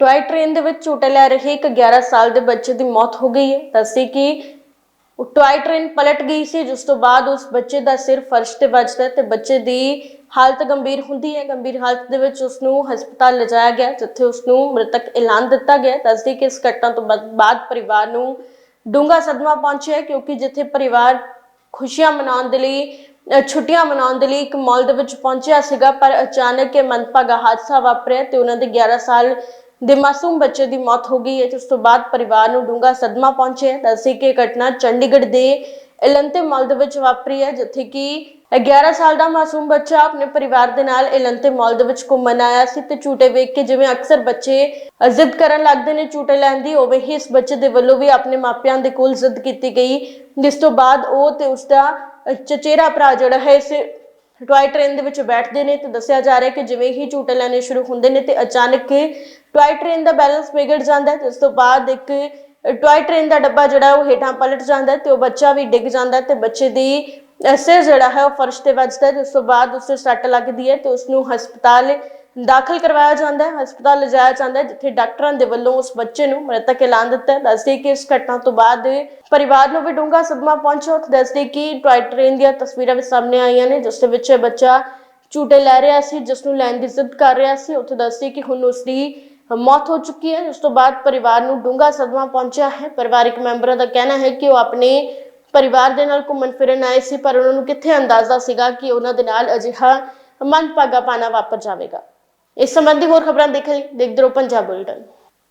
ਟੋਏ ਟ੍ਰੇਨ ਦੇ ਵਿੱਚ ਝੂਟੇ ਲੈ ਰਹੇ ਇੱਕ 11 ਸਾਲ ਦੇ ਬੱਚੇ ਦੀ ਮੌਤ ਹੋ ਗਈ ਹੈ। ਦੱਸੀ ਕਿ ਉਹ ਟੋਏ ਟ੍ਰੇਨ ਪਲਟ ਗਈ ਸੀ ਜਿਸ ਤੋਂ ਬਾਅਦ ਉਸ ਬੱਚੇ ਦਾ ਸਿਰ ਫਰਸ਼ ਤੇ ਵੱਜਦਾ ਤੇ ਬੱਚੇ ਦੀ ਹਾਲਤ ਗੰਭੀਰ ਹੁੰਦੀ ਹੈ। ਗੰਭੀਰ ਹਾਲਤ ਦੇ ਵਿੱਚ ਉਸ ਨੂੰ ਹਸਪਤਾਲ ਲਿਜਾਇਆ ਗਿਆ ਜਿੱਥੇ ਉਸ ਨੂੰ ਮ੍ਰਿਤਕ ਐਲਾਨ ਦਿੱਤਾ ਗਿਆ ਦੱਸਦੀ ਕਿ ਇਸ ਘਟਨਾ ਤੋਂ ਬਾਅਦ ਪਰਿਵਾਰ ਨੂੰ ਡੂੰਘਾ ਸਦਮਾ ਪਹੁੰਚਿਆ ਕਿਉਂਕਿ ਜਿੱਥੇ ਪਰਿਵਾਰ ਖੁਸ਼ੀਆਂ ਮਨਾਉਣ ਦੇ ਲਈ ਅ, ਛੁੱਟੀਆਂ ਮਨਾਉਣ ਦੇ ਲਈ ਇੱਕ ਮਾਲ ਦੇ ਵਿੱਚ ਪਹੁੰਚਿਆ ਸੀਗਾ ਪਰ ਅਚਾਨਕ ਇਹ ਮੰਦਭਾਗਾ ਹਾਦਸਾ ਵਾਪਰਿਆ ਤੇ ਉਹਨਾਂ ਦੇ 11 ਸਾਲ ਦੇ ਮਾਸੂਮ ਬੱਚੇ ਦੀ ਮੌਤ ਹੋ ਗਈ ਹੈ ਜਿਸ ਤੋਂ ਬਾਅਦ ਪਰਿਵਾਰ ਨੂੰ ਡੂੰਘਾ ਸਦਮਾ ਪਹੁੰਚਿਆ ਹੈ। ਦੱਸੀ ਕਿ ਘਟਨਾ ਚੰਡੀਗੜ੍ਹ ਦੇ ਇਲੰਤੇ ਮਾਲ ਦੇ ਵਿੱਚ ਵਾਪਰੀ ਹੈ ਜਿੱਥੇ ਕਿ 11 ਸਾਲ ਦਾ ਮਾਸੂਮ ਬੱਚਾ ਆਪਣੇ ਪਰਿਵਾਰ ਦੇ ਨਾਲ ਇਲੰਤੇ ਮਾਲ ਦੇ ਵਿੱਚ ਘੁੰਮਣ ਆਇਆ ਸੀ ਤੇ ਝੂਟੇ ਵੇਖ ਕੇ ਜਿਵੇਂ ਅਕਸਰ ਬੱਚੇ ਜ਼ਿੱਦ ਕਰਨ ਲੱਗਦੇ ਨੇ ਝੂਟੇ ਲੈਣ ਦੀ ਉਵੇਂ ਹੀ ਇਸ ਬੱਚੇ ਦੇ ਵੱਲੋਂ ਵੀ ਆਪਣੇ ਮਾਪਿਆਂ ਦੇ ਕੋਲ ਜ਼ਿੱਦ ਕੀਤੀ ਗਈ। ਜਿਸ ਤੋਂ ਬਾਅਦ ਉਹ ਤੇ ਉਸਦਾ ਅ, ਚਚੇਰਾ ਭਰਾ ਜਿਹੜਾ ਹੈ ਇਸ ਟੋਏ ਟ੍ਰੇਨ ਦੇ ਵਿੱਚ ਬੈਠਦੇ ਨੇ ਤੇ ਦੱਸਿਆ ਜਾ ਰਿਹਾ ਕਿ ਜਿਵੇਂ ਹੀ ਝੂਟੇ ਲੈਣੇ ਸ਼ੁਰੂ ਹੁੰਦੇ ਨੇ ਤੇ ਅਚਾਨਕ ਟੋਏ ਟ੍ਰੇਨ ਦਾ ਬੈਲੈਂਸ ਵਿਗੜ ਜਾਂਦਾ ਹੈ ਜਿਸ ਤੋਂ ਬਾਅਦ ਇੱਕ ਟੋਏ ਟ੍ਰੇਨ ਦਾ ਡੱਬਾ ਜਿਹੜਾ ਉਹ ਹੇਠਾਂ ਪਲਟ ਜਾਂਦਾ ਤੇ ਉਹ ਬੱਚਾ ਵੀ ਡਿੱਗ ਜਾਂਦਾ ਤੇ ਬੱਚੇ ਦੀ ਸਿਰ ਜਿਹੜਾ ਹੈ ਉਹ ਫਰਸ਼ ਤੇ ਵੱਜਦਾ ਹੈ ਜਿਸ ਤੋਂ ਬਾਅਦ ਉਸ ਤੇ ਸੱਟ ਲੱਗਦੀ ਹੈ ਤੇ ਉਸ ਨੂੰ ਹਸਪਤਾਲ ਦਾਖਲ ਕਰਵਾਇਆ ਜਾਂਦਾ ਹੈ, ਹਸਪਤਾਲ ਲਿਜਾਇਆ ਜਾਂਦਾ ਹੈ, ਜਿੱਥੇ ਡਾਕਟਰਾਂ ਦੇ ਵੱਲੋਂ ਉਸ ਬੱਚੇ ਨੂੰ ਮ੍ਰਿਤਕ ਐਲਾਨ ਦਿੱਤਾ ਦੱਸਦੇ ਕਿ ਇਸ ਘਟਨਾ ਤੋਂ ਬਾਅਦ ਪਰਿਵਾਰ ਨੂੰ ਵੀ ਡੂੰਘਾ ਸਦਮਾ ਪਹੁੰਚਿਆ। ਉੱਥੇ ਦੱਸਦੇ ਕਿ ਟੋਏ ਟ੍ਰੇਨ ਦੀਆਂ ਤਸਵੀਰਾਂ ਵੀ ਸਾਹਮਣੇ ਆਈਆਂ ਨੇ, ਜਿਸ ਦੇ ਵਿੱਚ ਇਹ ਬੱਚਾ ਝੂਟੇ ਲੈ ਰਿਹਾ ਸੀ, ਜਿਸ ਨੂੰ ਲੈਣ ਦੀ ਜ਼ਿੱਦ ਕਰ ਰਿਹਾ ਸੀ। ਉੱਥੇ ਦੱਸਦੇ ਕਿ ਹੁਣ ਉਸ ਦੀ ਮੌਤ ਹੋ ਚੁੱਕੀ ਹੈ। ਉਸ ਤੋਂ ਬਾਅਦ ਪਰਿਵਾਰ ਨੂੰ ਡੂੰਘਾ ਸਦਮਾ ਪਹੁੰਚਿਆ ਹੈ। ਪਰਿਵਾਰਿਕ ਮੈਂਬਰਾਂ ਦਾ ਕਹਿਣਾ ਹੈ ਕਿ ਉਹ ਆਪਣੇ ਪਰਿਵਾਰ ਦੇ ਨਾਲ ਘੁੰਮਣ ਫਿਰਨ ਆਏ ਸੀ, ਪਰ ਉਹਨਾਂ ਨੂੰ ਕਿੱਥੇ ਅੰਦਾਜ਼ਾ ਸੀਗਾ ਕਿ ਉਹਨਾਂ ਦੇ ਨਾਲ ਅਜਿਹਾ ਮੰਦਭਾਗਾ ਪਾਣਾ ਵਾਪਰ ਜਾਵੇਗਾ। ਇਸ ਸੰਬੰਧੀ ਹੋਰ ਖਬਰਾਂ ਦੇਖਣ ਲਈ ਦੇਖਦੇ ਰਹੋ ਪੰਜਾਬ ਬੁਲਟਨ।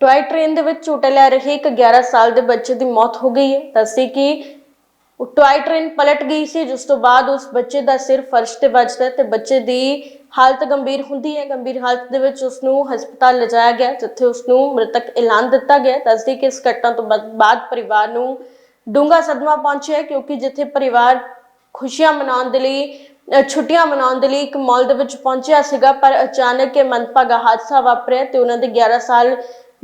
ਟੋਏ ਟ੍ਰੇਨ ਦੇ ਵਿੱਚ ਝੂਟੇ ਲੈ ਰਹੇ ਇੱਕ 11 ਸਾਲ ਦੇ ਬੱਚੇ ਦੀ ਮੌਤ ਹੋ ਗਈ ਹੈ। ਦੱਸੀ ਕਿ ਉਹ ਟੋਏ ਟ੍ਰੇਨ ਪਲਟ ਗਈ ਸੀ, ਜਿਸ ਤੋਂ ਬਾਅਦ ਉਸ ਬੱਚੇ ਦਾ ਸਿਰ ਫਰਸ਼ ਤੇ ਵੱਜਦਾ ਹੈ ਤੇ ਬੱਚੇ ਦੀ ਹਾਲਤ ਗੰਭੀਰ ਹੁੰਦੀ ਹੈ। ਗੰਭੀਰ ਹਾਲਤ ਦੇ ਵਿੱਚ ਉਸ ਨੂੰ ਹਸਪਤਾਲ ਲਿਜਾਇਆ ਗਿਆ, ਜਿੱਥੇ ਉਸ ਨੂੰ ਮ੍ਰਿਤਕ ਐਲਾਨ ਦਿੱਤਾ ਗਿਆ। ਦੱਸਦੀ ਕਿ ਇਸ ਘਟਨਾ ਤੋਂ ਬਾਅਦ ਪਰਿਵਾਰ ਨੂੰ ਡੂੰਘਾ ਸਦਮਾ ਪਹੁੰਚਿਆ, ਕਿਉਂਕਿ ਜਿੱਥੇ ਪਰਿਵਾਰ ਖੁਸ਼ੀਆਂ ਮਨਾਉਣ ਦੇ ਲਈ ਛੁੱਟੀਆਂ ਮਨਾਉਣ ਦੇ ਲਈ ਇੱਕ ਮਾਲ ਦੇ ਵਿੱਚ ਪਹੁੰਚਿਆ ਸੀਗਾ, ਪਰ ਅਚਾਨਕ ਇਹ ਮੰਦਭਾਗਾ ਹਾਦਸਾ ਵਾਪਰਿਆ ਤੇ ਉਹਨਾਂ ਦੇ 11 ਸਾਲ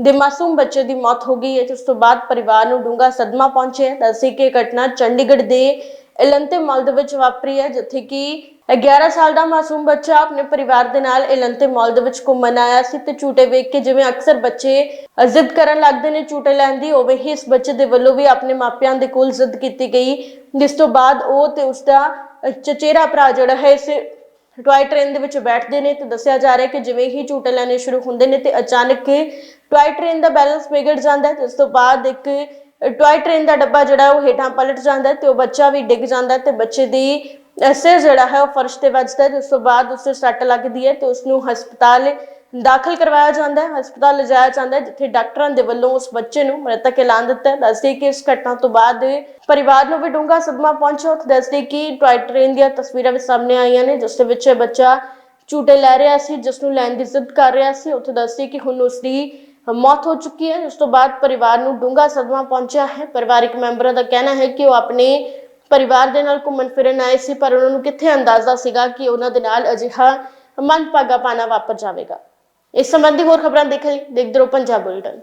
ਦੇ ਮਾਸੂਮ ਬੱਚੇ ਦੀ ਮੌਤ ਹੋ ਗਈ ਹੈ, ਜਿਸ ਤੋਂ ਬਾਅਦ ਪਰਿਵਾਰ ਨੂੰ ਡੂੰਘਾ ਸਦਮਾ ਪਹੁੰਚਿਆ। ਹੈ ਦੱਸੀ ਕਿ ਇਹ ਘਟਨਾ ਚੰਡੀਗੜ੍ਹ ਦੇ ਇਲੰਤੇ ਮਾਲ ਦੇ ਵਿੱਚ ਵਾਪਰੀ ਹੈ, ਜਿੱਥੇ ਕਿ 11 ਸਾਲ ਦਾ ਮਾਸੂਮ ਬੱਚਾ ਆਪਣੇ ਪਰਿਵਾਰ ਦੇ ਨਾਲ ਇਲੰਤੇ ਮਾਲ ਦੇ ਵਿੱਚ ਘੁੰਮਣ ਆਇਆ ਸੀ ਤੇ ਝੂਟੇ ਵੇਖ ਕੇ ਜਿਵੇਂ ਅਕਸਰ ਬੱਚੇ ਜ਼ਿੱਦ ਕਰਨ ਲੱਗਦੇ ਨੇ ਝੂਟੇ ਲੈਣ ਦੀ ਉਵੇਂ ਹੀ ਇਸ ਬੱਚੇ ਦੇ ਵੱਲੋਂ ਵੀ ਆਪਣੇ ਮਾਪਿਆਂ ਦੇ ਕੋਲ ਜ਼ਿੱਦ ਕੀਤੀ ਗਈ। ਜਿਸ ਤੋਂ ਬਾਅਦ ਉਹ ਤੇ ਉਸਦਾ ਅ, ਚਚੇਰਾ ਭਰਾ ਜਿਹੜਾ ਹੈ ਇਸ ਟੋਏ ਟ੍ਰੇਨ ਦੇ ਵਿੱਚ ਬੈਠਦੇ ਨੇ ਤੇ ਦੱਸਿਆ ਜਾ ਰਿਹਾ ਕਿ ਜਿਵੇਂ ਹੀ ਝੂਟੇ ਲੈਣੇ ਸ਼ੁਰੂ ਹੁੰਦੇ ਨੇ ਤੇ ਅਚਾਨਕ ਟੋਏ ਟ੍ਰੇਨ ਦਾ ਬੈਲੈਂਸ ਵਿਗੜ ਜਾਂਦਾ ਹੈ ਉਸ ਤੋਂ ਬਾਅਦ ਇੱਕ ਟੋਏ ਟ੍ਰੇਨ ਦਾ ਡੱਬਾ ਜਿਹੜਾ ਉਹ ਹੇਠਾਂ ਪਲਟ ਜਾਂਦਾ ਹੈ ਤੇ ਉਹ ਬੱਚਾ ਵੀ ਡਿੱਗ ਜਾਂਦਾ ਤੇ ਬੱਚੇ ਦੀ ਅਹ ਜਿਹੜਾ ਹੈ ਉਹ ਫਰਸ਼ ਤੇ ਵੱਜਦਾ ਹੈ, ਜਿਸ ਤੋਂ ਬਾਅਦ ਉਸ ਤੇ ਸੱਟ ਲੱਗਦੀ ਹੈ ਤੇ ਉਸ ਨੂੰ ਹਸਪਤਾਲ ਦਾਖਲ ਕਰਵਾਇਆ ਜਾਂਦਾ ਹੈ, ਹਸਪਤਾਲ ਲਿਜਾਇਆ ਜਾਂਦਾ ਹੈ, ਜਿੱਥੇ ਡਾਕਟਰਾਂ ਦੇ ਵੱਲੋਂ ਉਸ ਬੱਚੇ ਨੂੰ ਮ੍ਰਿਤਕ ਐਲਾਨ ਦਿੱਤਾ ਦੱਸਦੇ ਕਿ ਇਸ ਘਟਨਾ ਤੋਂ ਬਾਅਦ ਪਰਿਵਾਰ ਨੂੰ ਵੀ ਡੂੰਘਾ ਸਦਮਾ ਪਹੁੰਚਿਆ ਉੱਥੇ ਦੱਸਦੇ ਕਿ ਟੋਏ ਟ੍ਰੇਨ ਦੀਆਂ ਤਸਵੀਰਾਂ ਵੀ ਸਾਹਮਣੇ ਆਈਆਂ ਨੇ, ਜਿਸ ਦੇ ਵਿੱਚ ਇਹ ਬੱਚਾ ਝੂਟੇ ਲੈ ਰਿਹਾ ਸੀ, ਜਿਸ ਨੂੰ ਲੈਣ ਦੀ ਜ਼ਿੱਦ ਕਰ ਰਿਹਾ ਸੀ। ਉੱਥੇ ਦੱਸਦੇ ਕਿ ਹੁਣ ਉਸ ਦੀ ਮੌਤ ਹੋ ਚੁੱਕੀ ਹੈ ਉਸ ਤੋਂ ਬਾਅਦ ਪਰਿਵਾਰ ਨੂੰ ਡੂੰਘਾ ਸਦਮਾ ਪਹੁੰਚਿਆ ਹੈ। ਪਰਿਵਾਰਿਕ ਮੈਂਬਰਾਂ ਦਾ ਕਹਿਣਾ ਹੈ ਕਿ ਉਹ ਆਪਣੇ ਪਰਿਵਾਰ ਦੇ ਨਾਲ ਘੁੰਮਣ ਫਿਰਨ ਆਏ ਸੀ, ਪਰ ਉਹਨਾਂ ਨੂੰ ਕਿੱਥੇ ਅੰਦਾਜ਼ਾ ਸੀਗਾ ਕਿ ਉਹਨਾਂ ਦੇ ਨਾਲ ਅਜਿਹਾ ਮੰਦਭਾਗਾ ਪਾਣਾ ਵਾਪਰ ਜਾਵੇਗਾ? ਇਸ ਸੰਬੰਧੀ ਹੋਰ ਖਬਰਾਂ ਦੇਖਣ ਲਈ ਦੇਖਦੇ ਰਹੋ ਪੰਜਾਬ ਬੁਲਟਨ।